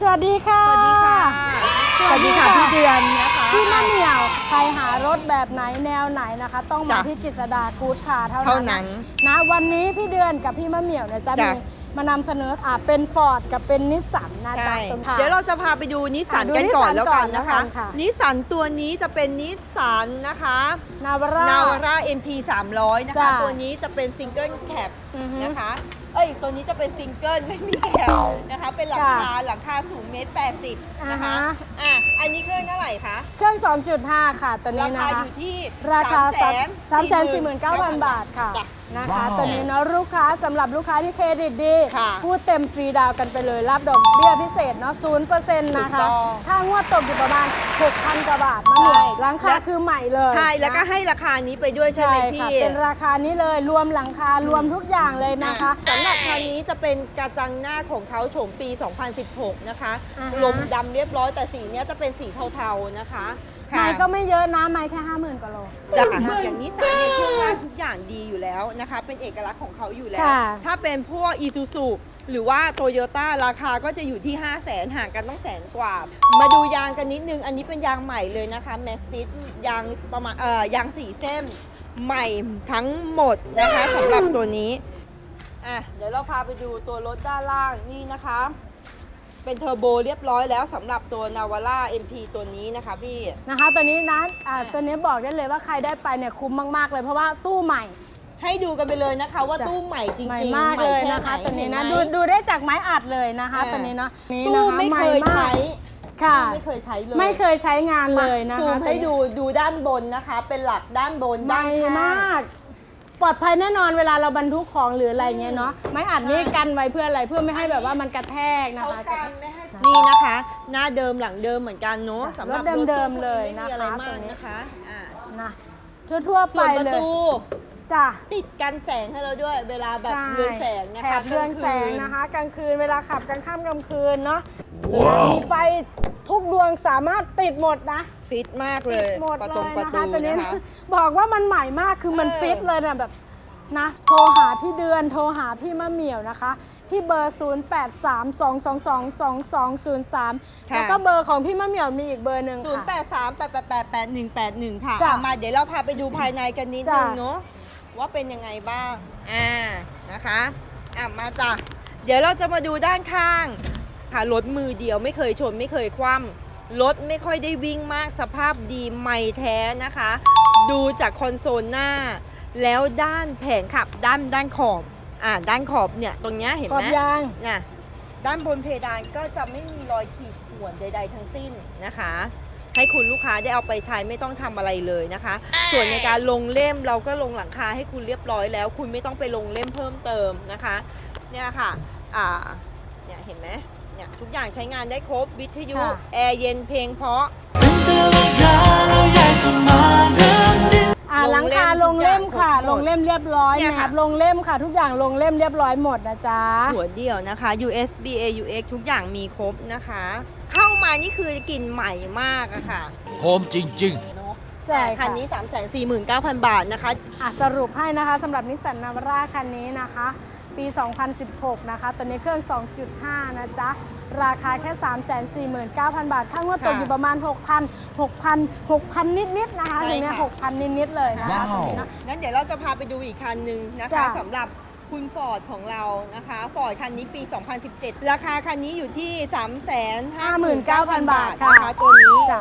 สวัสดีค่ะ สวัสดีค่ะ สวัสดีค่ะพี่เดือนนะคะ พี่มะเหมี่ยว ใครหารถแบบไหนแนวไหนนะคะ ต้องมาจ้ะที่กิษดากูดคาร์เท่าเท่านั้นนั้น นะวันนี้พี่เดือนกับพี่มะเหมี่ยวเนี่ยจะจ้ะ มี มานำเสนออ่าเป็นฟอร์ดกับเป็นนิสสันนะจ๊ะใช่ตรงค่ะ เดี๋ยวเราจะพาไปดูนิสสันอะดูกันก่อนนิสสันแล้วกันนะคะ ก่อนแล้วกันค่ะ นิสสันตัวนี้จะเป็นนิสสันนะคะ นาวาร่า นาวาร่า MP 300 นะคะ จ้ะตัวนี้จะเป็นซิงเกิลแคปอือฮึนะคะ เอ้ย ตัวนี้จะเป็นซิงเกิลไม่มีแคปนะคะ เป็นหลังคาจ้ะหลังคาสูงเมตรแปดสิบนะคะ อ่าฮะ อะ อันนี้เครื่องเท่าไหร่คะ เครื่อง 2.5 ค่ะตัวรานี้คานะอคะ ยู่ที่ราคา3 349,000บาทค่ะ จ้ะ นะคะตัวนี้เนาะลูกค้าสำหรับลูกค้าที่เครดิตดี ค่ะพูดเต็มฟรีดาวน์กันไปเลย รับดอกเบี้ยพิเศษเนาะ0%นะคะถูกต้องถ้างวดตกอยู่ประมาณ 6,000กว่าบาทนั่นเองใช่หลังคาและ คือใหม่เลยใช่แล้วก็นะ ให้ราคานี้ไปด้วยใช่ไหมค่ะพี่เป็นราคานี้เลยรวมหลังคารวมทุกอย่างเลยนะคะ สำหรับคันนี้จะเป็นกระจังหน้าของเขาโฉมปี 2016 นะคะ อ่าฮะ ลมดำเรียบร้อยแต่สีเนี้ยจะเป็นสีเทาๆนะคะ ไม่ก็ไม่เยอะนะไม่แค่50,000กว่าโลจ้ะอย่างนี้สายเนี่ยเครื่องล่างทุกอย่างดีอยู่แล้วนะคะ เป็นเอกลักษณ์ของเขาอยู่แล้ว ค่ะ ถ้าเป็นพวก i s u z u หรือว่า t o y ยต้าราคาก็จะอยู่ที่ 5 0 0แสนห่างกันต้องแสนกว่า มาดูยางกันนิดนึง อันนี้เป็นยางใหม่เลยนะคะแม็กซิสยางประมาณเอ่อยางสี่เส้นใหม่ทั้งหมดนะคะสำหรับตัวนี้ อะเดี๋ยวเราพาไปดูตัวรถด้านล่างนี่นะคะ เป็นเทอร์โบเรียบร้อยแล้วสำหรับตัวนาวาร่า MP ตัวนี้นะคะพี่ นะคะตัวนี้นะอ่าตัวนี้บอกได้เลยว่าใครได้ไปเนี่ยคุ้มมากๆเลยเพราะว่าตู้ใหม่ ให้ดูกันไปเลยนะคะว่าจ้ะตู้ใหม่จริงๆใหม่มากเลยใหนะคะแไหตัวนี้นะเห็ดูไหมดูได้จากไม้อัดเลยนะคะอ่าตัวนี้เนาะนี่ตู้นะคะไม่เคยหากใช้ค่ะไม่เคยใช้เลยไม่เคยใช้งานเลยนะซูคะมให้ดูดูด้านบนนะคะ เป็นหลักด้านบนใหด้าม่นข้างมาก ปลอดภัยแน่นอนเวลาเราบรรทุกของหรืออะไรเงี้ยเนาะไม้อัดนี่กันไว้เพื่ออะไรเพื่อไม่ให้แบบว่ามันกระแทกนะเขาคะ กันไม่ให้นี่นะคะ หน้าเดิมหลังเดิมเหมือนกันเนาะสำหรับรถเดิมๆตู้เลยไม่มีอะไรนะคะมาตัวกนี้ นะคะอ่านะทั่วๆไปส่วนประเลยตูจ้ะติดกันแสงให้เราด้วย เวลาแบบใช่เรืองแสงนะแถคะบเรืองแสงกลาคืนะคะกลางคืนเวลาขับกลางค่ำกลางคืนเนาะมีไฟทุกดวง สามารถติดหมดนะฟิตมากเลติดยหมดประเลตูยประนะตูคะตัวนี้ นะคะ บอกว่ามันใหม่มากคือมันเออ ฟิตเลยนะแบบนะโทรหาพี่เดือนโทรหาพี่มะเหมี่ยวนะคะ ที่เบอร์ 0832222203 แล้วก็เบอร์ของพี่มะเหมี่ยวมีอีกเบอร์หนึ่งศูนย์แปค่ะดสามแปดแปดแปดแปดหนึ่งแปดหนึ่งค่ะจ้ะเอามาเดี๋ยวเราพาไปดูภายในกันนิดนึงจ้ะ เนาะว่าเป็นยังไงบ้าง อ่านะคะอะมาจ้ะเดี๋ยวเราจะมาดูด้านข้างค่ะรถมือเดียวไม่เคยชนไม่เคยคว่ำ รถไม่ค่อยได้วิ่งมากสภาพดีใหม่แท้นะคะ ดูจากคอนโซลหน้า แล้วด้านแผงขับด้านด้านขอบอ่าด้านขอบเนี่ยตรงเนี้ยเห็นขอไหบมยางนะด้านบนเพดานก็จะไม่มีรอยขีดข่วนใด ๆ ทั้งสิ้นนะคะ ให้คุณลูกค้าได้เอาไปใช้ไม่ต้องทำอะไรเลยนะคะ ส่วนในการลงเล่มเราก็ลงหลังคาให้คุณเรียบร้อยแล้ว คุณไม่ต้องไปลงเล่มเพิ่มเติมนะคะ เนี่ยค่ะ อ่า เนี่ยเห็นไหม เนี่ยทุกอย่างใช้งานได้ครบวิทยุ ค่ะ แอร์เย็นเพลงเพราะเป็นเทวดาแล้วยายก็มาเดินดินอ่าลหลังงเล่มคาทุลกงอย่าเล่งมค่ะครบหมดลงเล่มเรียบร้อยเนี่ยนะคค่ะรับลงเล่มค่ะ ทุกอย่างลงเล่มเรียบร้อยหมดนะจ๊ะ หัวเดี่ยวนะคะ USB AUX ทุกอย่างมีครบนะคะ เข้ามานี่คือกลิ่นใหม่มากอะค่ะโฮมจริง ๆ เนอะใช่คัค่ะนนี้ 3 4 9 0 0 0 บาทนะคะ อะสรุปให้นะคะสำหรับนิสสันนาวาร่าคันนี้นะคะ ปี 2016 นะคะ ตัวนี้เครื่อง 2.5 นะจ๊ะ ราคาแค่ 349,000 บาท ค่างวดตกค่ะอยู่ประมาณ 6,000 6,000 6,000 นิดๆนะคะใช่ถึงเนี่ยค่ะ6,000 นิดๆเลยนะคะว้าวตรงนี้นะ งั้นเดี๋ยวเราจะพาไปดูอีกคันหนึ่งนะคะจ้ะ สำหรับคุณฟอร์ดของเรานะคะฟอร์ดคันนี้ปี 2017 ราคาคันนี้อยู่ที่ 359,000 บาทนะคะตัวนี้ จ้ะ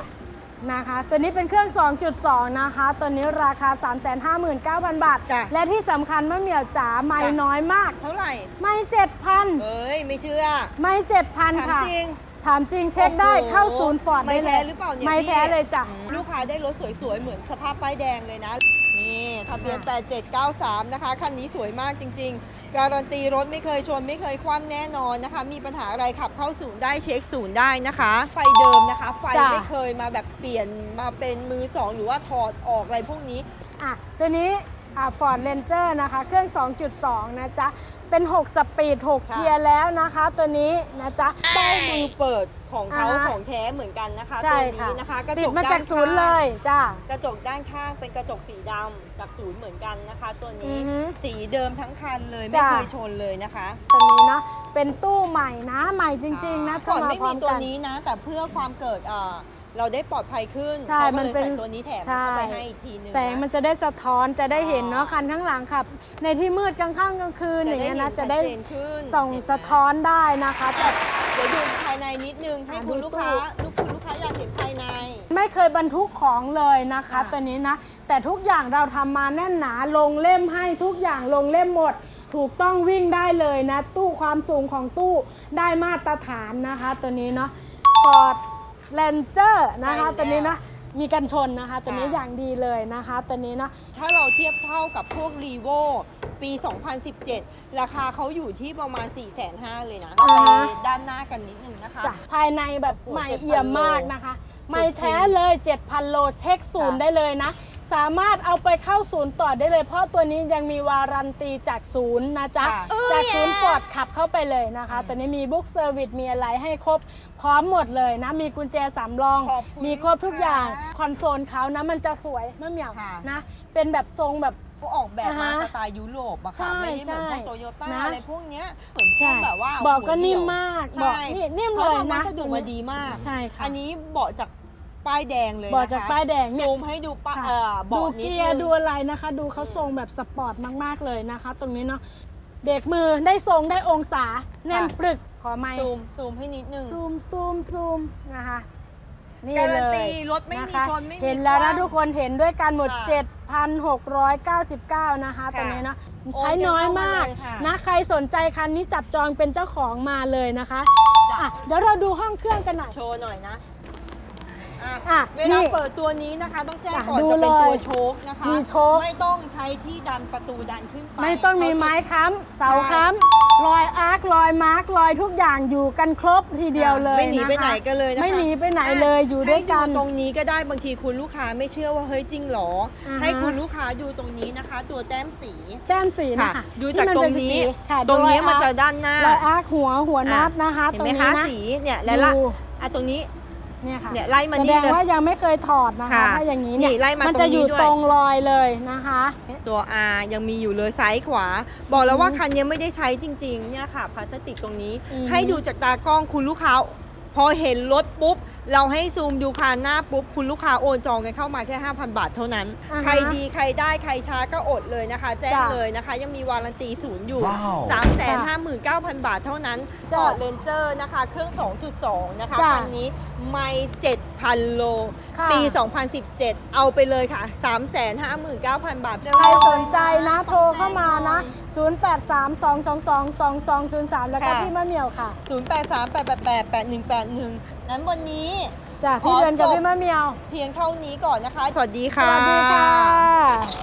นะคะ ตัวนี้เป็นเครื่อง 2.2 นะคะ ตัวนี้ราคา 359,000 บาท จ้ะและที่สำคัญมะเหมี่ยวจ๋าไม่จ้ะ น้อยมาก เท่าไหร่ ไม่7,000เอ้ย ไม่เชื่อ ไม่7,000ถามค่ะ จริงถามจริงเช็คได้โอ้โหเข้าศูนย์ฟอร์ดไม่ได้เลแท้ยหรือเปล่าเนี่ยไม่พี่แท้เลยจ้ะ ลูกค้าได้รถสวยๆ เหมือนสภาพป้ายแดงเลยนะ นี่ทะเบียน 8793 นะคะ คันนี้สวยมากจริง ๆ การันตีรถไม่เคยชนไม่เคยคว่ำแน่นอนนะคะ มีปัญหาอะไรขับเข้าศูนย์ได้เช็คศูนย์ได้นะคะ ไฟเดิมนะคะ ไฟจ้ะ ไม่เคยมาแบบเปลี่ยนมาเป็นมือสองหรือว่าถอดออกอะไรพวกนี้ อะตัวนี้ ฟอร์ดเรนเจอร์นะคะ เครื่อง 2.2 นะจ๊ะ เป็น 6 สปีด6ค่ะเกียร์แล้วนะคะ ตัวนี้นะจ๊ะเป้ามือเปิดของเขาอ่าฮะ ของแท้เหมือนกันนะคะใช่ตัวค่ะนี้นะคะกระติจดกมาด้าจากนศูนย์ข้างเลยจ้า กระจกด้านข้างเป็นกระจกสีดำจากศูนย์เหมือนกันนะคะ ตัวนี้อือฮึสีเดิมทั้งคันเลยไม่จ้ะ เคยชนเลยนะคะตัวนี้เนาะเป็นตู้ใหม่นะใหม่จริง ๆ นะก่อนเข้าาไม่พร้มีอตัวกันี้นะ แต่เพื่อความเกิดเอ่อ เราได้ปลอดภัยขึ้นใช่เขาก็มันเลยเป็นใส่ตัวนี้แถมใช่ เข้าไปให้อีกทีหนึงแสงมันนะจะได้สะท้อนจะได้เห็นเนาะใช่คันข้างหลังขับ ในที่มืดกลางค่ำกลางคืนอย่างเงี้ยนะจะจะได้ได้เห็นชัดเจนขึ้นส่องเห็นไหมสะท้อนได้นะคะ แต่ เดี๋ยวดูภายในนิดนึงให้อะคุณดูลูกค้าตู้ ลูกคุณลูกค้าอยากเห็นภายใน ไม่เคยบรรทุกของเลยนะคะ ค่ะ ตัวนี้นะ แต่ทุกอย่างเราทำมาแน่นหนาลงเล่มให้ทุกอย่างลงเล่มหมด ถูกต้องวิ่งได้เลยนะ ตู้ความสูงของตู้ได้มาตรฐานนะคะ ตัวนี้เนาะ Ford Ranger นะคะใช่แล้ว ตัวนี้นะมีกันชนนะคะ ตัวนี้ค่ะอย่างดีเลยนะคะตัวนี้เนาะถ้าเราเทียบเท่ากับพวกรีโวปี 2017 ราคาเขาอยู่ที่ประมาณ 4 5 0 0 0เลยนะเราไปด้านหน้ากันนิดนึงนะคะ จ้ะภายในแบบโอ้โหใหม่7,000เอี่ยมมากนะคะ ไม่แท้เลย 7,000 โลเช็คศูนย์ค่ะ ได้เลยนะ สามารถเอาไปเข้าศูนย์ต่อได้เลย เพราะตัวนี้ยังมีวารันตีจากศูนย์นะจ๊ะ ค่ะ จากศูนย์ปลอดขับเข้าไปเลยนะคะ ตัวนี้มีบุ๊กเซอร์วิสมีอะไรให้ครบ พร้อมหมดเลยนะ มีกุญแจสำรอง ขอบคุณมีครบทุกอย่าง ค่ะคอนโซลเขานะมันจะสวยมะเหมี่ยวค่ะ นะ เป็นแบบทรงแบบาออกแบบมาสไตล์ยุโรปอะค่ะไม่ได้เหมือนพวกโตโยต้าอะไรพวกเนี้ยเหมือนแบบว่าเบาะก็นิ่มมากใช่ะนี่นิ่มเลขายทำวันะสดุมาดีมาก ใช่ค่ะอันนี้เบาะจากป้ายแดงเลยนะคะเบาะจากป้ายแดงเนี่ย ซูมให้ดูปะค่เออบาะนิดเกียนึร์ง ดูอะไรนะคะ ดูเขาทรงแบบสปอร์ตมากๆเลยนะคะ ตรงนี้เนาะเด็กมือได้ทรงได้องศาแน่นปรึกขอไม้ซูมซูมให้นิดนึง ซูมซูมซูมนะคะนี่การันเลตียรถไม่มีชนไม่มีเห็นแล้วนะทุกคนเห็นด้วยกันหมดค่เจ็ด 1,699 นะคะตอนนี้เนะใช้น้อยมากนะใครสนใจคันนี้จับจองเป็นเจ้าของมาเลยนะคะอะเดี๋ยวเราดูห้องเครื่องกันหน่อย โชว์หน่อยนะ อะอะเวลานี่ เปิดตัวนี้นะคะ ต้องแจ้งอะก่อนดูจะเป็นเลยตัวโชคนะคะมีโชค ไม่ต้องใช้ที่ดันประตูดันขึ้นไปไม่ต้องมีไม้ค้ำเสาค้ำรอยอาร์ครอยมาร์ครอยทุกอย่างอยู่กันครบทีเดียวเลยไม่หนีไปะคะไหนกันเลยนะคะไม่หนีไปไหนเลยอยู่ด้วยกัน ให้ตรงนี้ก็ได้บางทีคุณลูกค้าไม่เชื่อว่าเฮ้ยจริงเหรอ อ่าฮะ ให้คุณลูกค้าดูตรงนี้นะคะ ตัวแต้มสี แต้มสีนะคะดูจากที่ตรเป็งสีนี้ค่ะตรงนี้ดูมันจะรอยอาร์คด้านหน้ารอยอาร์คหัวหัวนัดนะคะเห็นตรงไหมนี้คะนะ สีเนี่ยและละดูอะตรงนี้ เนี่ยค่ะเนี่ยไล่มาแสนี่ดงเลย ว่ายังไม่เคยถอดนะคะ ค่ะถ้าอย่างนี้เนี่ยนี่ไล่มามันตรจะงอนี้ยู่ด้วยตรงรอยเลยนะคะ ตัว R ยังมีอยู่เลยซ้ายขวา บอกแล้วว่าคันนี้ไม่ได้ใช้จริงๆเนี่ยค่ะพลาสติกตรงนี้ อือฮึให้ดูจากตากล้องคุณลูกค้า พอเห็นรถปุ๊บ เราให้ซูมดูคันหน้าปุ๊บ คุณลูกค้าโอนจองกันเข้ามาแค่ 5,000 บาทเท่านั้น อ่าฮะใครดีใครได้ใครช้าก็อดเลยนะคะ แจ้งจ้ะเลยนะคะ ยังมีวารันตีศูนย์อยู่ ว้าว 359,000 บาทเท่านั้นจ้ะฟอร์ดเรนเจอร์นะคะ เครื่อง 2.2 นะคะจ้ะคันนี้ไม่7,000 โล ค่ะ ปี 2017 เอาไปเลยค่ะ 359,000 บาทใครสนใจนะโทรเข้ามานะ 0832222203 แล้วก็ค่ะ พี่มะเหมียวค่ะ 0838888181 นั้นวันนี้จ้ะขพี่อเดือนกับจบพี่มะเหมียว เพียงเท่านี้ก่อนนะคะ สวัสดีสค่ะวัสดีค่ะ